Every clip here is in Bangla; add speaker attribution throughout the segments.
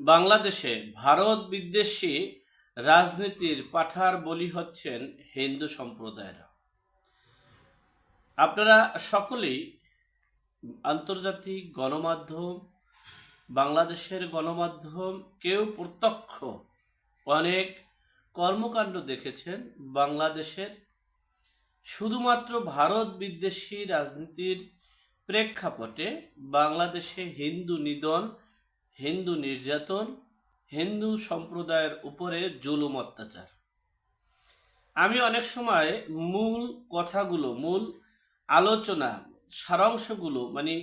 Speaker 1: বাংলাদেশে ভারত বিদ্বেষী রাজনীতির পাঠার বলি হচ্ছেন হিন্দু সম্প্রদায়েরা। আপনারা সকলেই আন্তর্জাতিক গণমাধ্যম, বাংলাদেশের গণমাধ্যম, কেউ প্রত্যক্ষ অনেক কর্মকাণ্ড দেখেছেন বাংলাদেশের। শুধুমাত্র ভারত বিদ্বেষী রাজনীতির প্রেক্ষাপটে বাংলাদেশে হিন্দু নিধন হিন্দু নির্যাতন, হিন্দু সম্প্রদায়ের উপরে জুলুম অত্যাচার। আমি অনেক সময় মূল কথাগুলো, মূল আলোচনা, সারাংশগুলো মানে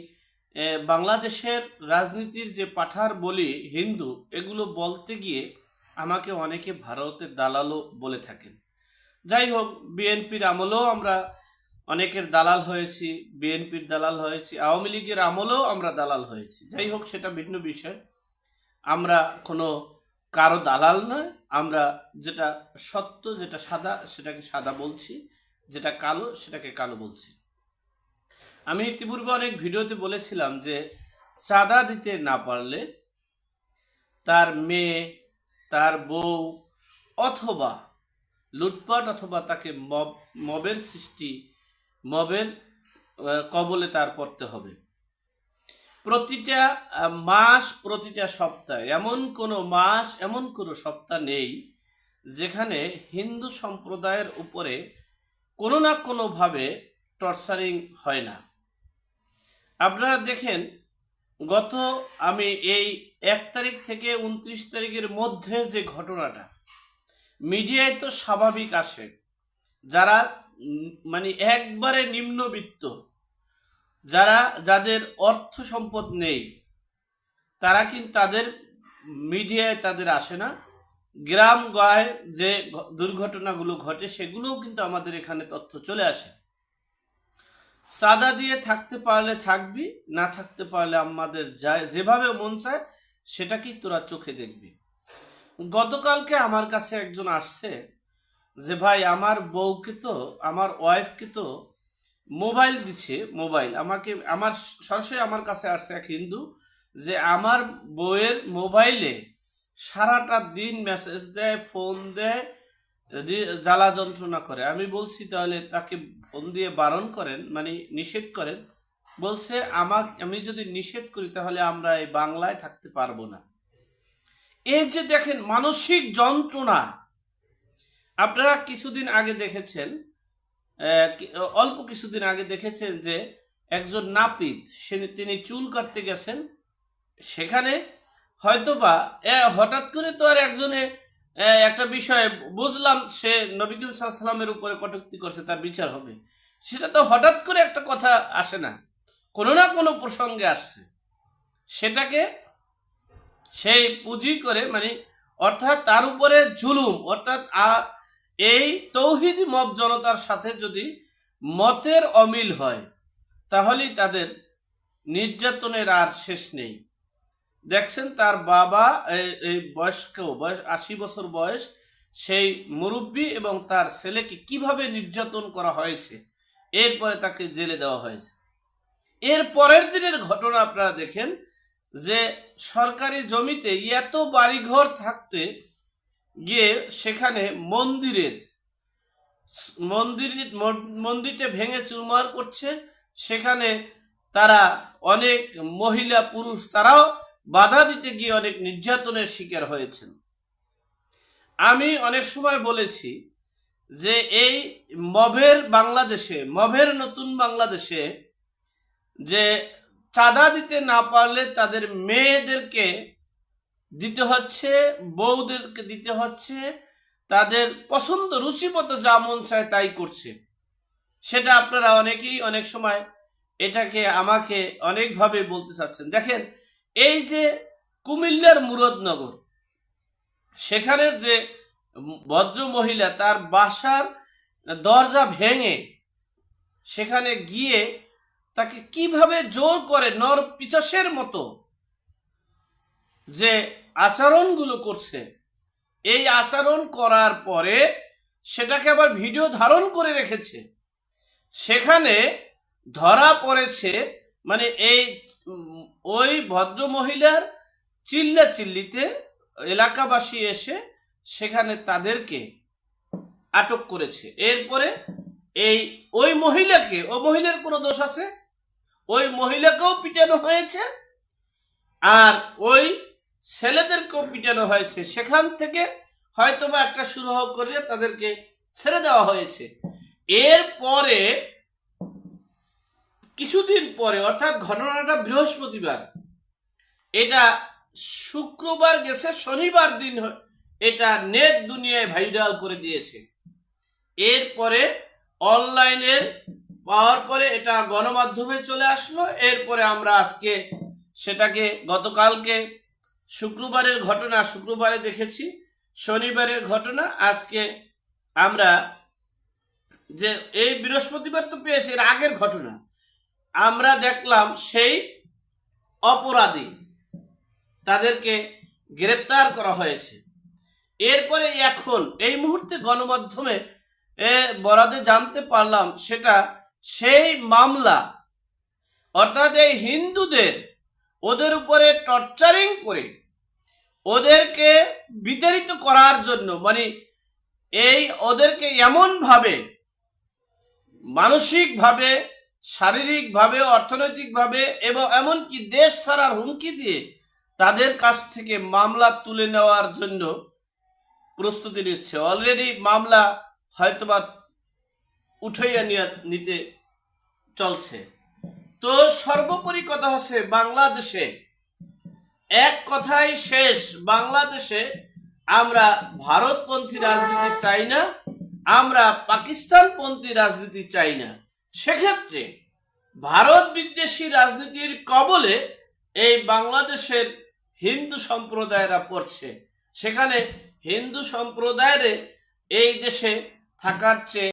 Speaker 1: বাংলাদেশের রাজনীতির যে পাঠার বলি হিন্দু, এগুলো বলতে গিয়ে আমাকে অনেকে ভারতের দালালও বলে থাকেন। যাই হোক, বিএনপির আমলেও আমরা অনেকের দালাল হয়েছি, বিএনপির দালাল হয়েছি, আওয়ামী লীগের আমলেও আমরা দালাল হয়েছি। যাই হোক, সেটা ভিন্ন বিষয়। আমরা কোনো কারও দালাল নয়, আমরা যেটা সত্য, যেটা সাদা, সেটাকে সাদা বলছি, যেটা কালো, সেটাকে কালো বলছি। আমি ইতিপূর্বে অনেক ভিডিওতে বলেছিলাম যে চাঁদা দিতে না পারলে তার মেয়ে, তার বউ অথবা লুটপাট অথবা তাকে মব, মবের সৃষ্টি, মবের কবলে তার পড়তে হবে। প্রতিটা মাস প্রতিটা সপ্তাহ। এমন কোনো মাস, এমন কোনো সপ্তাহ নেই যেখানে হিন্দু সম্প্রদায়ের উপরে কোনো না কোনোভাবে টর্চারিং হয় না। আপনারা দেখেন, গত আমি এই এক তারিখ থেকে উনত্রিশ তারিখের মধ্যে যে ঘটনাটা, মিডিয়ায় তো স্বাভাবিক আসে। যারা মানে একবারে নিম্নবিত্ত যারা যাদের অর্থ সম্পদ নেই, তারা কিন্তু তাদের মিডিয়ায় তাদের আসে না। গ্রাম গায়ে যে দুর্ঘটনাগুলো ঘটে, সেগুলোও কিন্তু আমাদের এখানে তথ্য চলে আসে। সাদা দিয়ে থাকতে পারলে থাকবি, না থাকতে পারলে আমাদের যায় যেভাবে মন চায় সেটাকেই তোরা চোখে দেখবি। গতকালকে আমার কাছে একজন আসছে যে, ভাই, আমার বউকে তো, আমার ওয়াইফকে তো মোবাইল দিচ্ছে, মোবাইল। আমাকে, আমার সরাসরি আমার কাছে আসছে এক হিন্দু যে আমার বউয়ের মোবাইলে সারাটা দিন মেসেজ দেয় ফোন দেয় জ্বালা যন্ত্রণা করে। আমি বলছি, তাহলে তাকে ফোন দিয়ে বারণ করেন মানে নিষেধ করেন। বলছে, আমাক, আমি যদি নিষেধ করি, তাহলে আমরা এই বাংলায় থাকতে পারব না। এই যে দেখেন মানসিক যন্ত্রণা। আপনারা কিছুদিন আগে দেখেছেন অল্প কিছুদিন আগে দেখেছেন যে একজন নাপিত সে তিনি চুল কাটতে গেছেন। সেখানে হয়তোবা হঠাৎ করে তো আর একজনে একটা বিষয়ে বুঝলাম সে নবী করিম উপরে কটূক্তি করছে, তার বিচার হবে। সেটা তো হঠাৎ করে একটা কথা আসে না, কোনো না কোনো প্রসঙ্গে আসছে। সেটাকে সেই পুঁজি করে মানে অর্থাৎ তার উপরে জুলুম, অর্থাৎ এই তৌহিদি মব জনতার সাথে যদি মতের অমিল হয়, তাহলেই তাদের নির্যাতনের আর শেষ নেই। দেখছেন তার বাবা এই বয়স্ক, বয়স আশি বছর বয়স, সেই মুরব্বী এবং তার ছেলেকে কীভাবে নির্যাতন করা হয়েছে, এরপরে তাকে জেলে দেওয়া হয়েছে। এর পরের দিনের ঘটনা আপনারা দেখেন যে সরকারি জমিতে এত বাড়িঘর থাকতে গিয়ে সেখানে মন্দিরের, মন্দির, মন্দিরটা ভেঙে চুরমার করছে। সেখানে তারা অনেক মহিলা, পুরুষ, তারাও বাধা দিতে গিয়ে অনেক নির্যাতনের শিকার হয়েছেন। আমি অনেক সময় বলেছি যে এই মভের বাংলাদেশে, মভের নতুন বাংলাদেশে যে চাঁদা দিতে না পারলে তাদের মেয়েদেরকে দিতে হচ্ছে, বউদেরকে দিতে হচ্ছে, তাদের পছন্দ, রুচিমতো যা মন চায় তাই করছে। সেটা আপনারা অনেকেই অনেক সময় এটাকে আমাকে অনেকভাবে বলতে চাচ্ছেন। দেখেন, এই যে কুমিল্লার মুরদনগর সেখানের যে ভদ্র মহিলা তার বাসার দরজা ভেঙে সেখানে গিয়ে তাকে কীভাবে জোর করে নর পিচাসের মতো যে আচরণগুলো করছে। এই আচরণ করার পরে সেটাকে আবার ভিডিও ধারণ করে রেখেছে। সেখানে ধরা পড়েছে মানে এই, ওই ভদ্র মহিলার চিল্লা চিল্লিতে এলাকাবাসী এসে সেখানে তাদেরকে আটক করেছে। এরপরে এই, ওই মহিলাকে, ও মহিলার কোনো দোষ আছে? ওই মহিলাকেও পিটানো হয়েছে? আর ওই ছেলেদেরকেও পিটানো হয়েছে। সেখান থেকে হয়তোবা একটা সুরাহ করে তাদেরকে ছেড়ে দেওয়া হয়েছে। এরপরে কিছুদিন পরে, অর্থাৎ ঘটনাটা বৃহস্পতিবার, এটা শুক্রবার গেছে, শনিবার দিন এটা নেট দুনিয়ায় ভাইরাল করে দিয়েছে। এরপরে অনলাইনের পাওয়ার পরে এটা গণমাধ্যমে চলে আসলো। এরপরে আমরা আজকে সেটাকে গতকালকে শুক্রবারের ঘটনা শুক্রবারে দেখেছি, শনিবারের ঘটনা, আজকে আমরা যে এই বৃহস্পতিবার তো পেয়েছি, এর আগের ঘটনা। আমরা দেখলাম সেই অপরাধী তাদেরকে গ্রেপ্তার করা হয়েছে। এরপরে এখন এই মুহূর্তে গণমাধ্যমে বরাদে জানতে পারলাম সেটা সেই মামলা, অর্থাৎ এই হিন্দুদের ওদের উপরে টর্চারিং করে ওদেরকে বিতাড়িত করার জন্য মানে এই ওদেরকে এমনভাবে মানসিকভাবে, শারীরিকভাবে, অর্থনৈতিকভাবে এবং এমনকি দেশ ছাড়ার হুমকি দিয়ে তাদের কাছ থেকে মামলা তুলে নেওয়ার জন্য প্রস্তুতি নিচ্ছে। অলরেডি মামলা হয়তোবা উঠাইয়া নিতে চলছে। তো সর্বোপরি কথা হচ্ছে বাংলাদেশে এক কথাই শেষ বাংলাদেশে আমরা ভারতপন্থী রাজনীতি চাই না, আমরা পাকিস্তানপন্থী রাজনীতি চাই না। সেক্ষেত্রে ভারত বিদ্বেষী রাজনীতির কবলে এই বাংলাদেশের হিন্দু সম্প্রদায়েরা পড়ছে। সেখানে হিন্দু সম্প্রদায়ের এই দেশে থাকার চেয়ে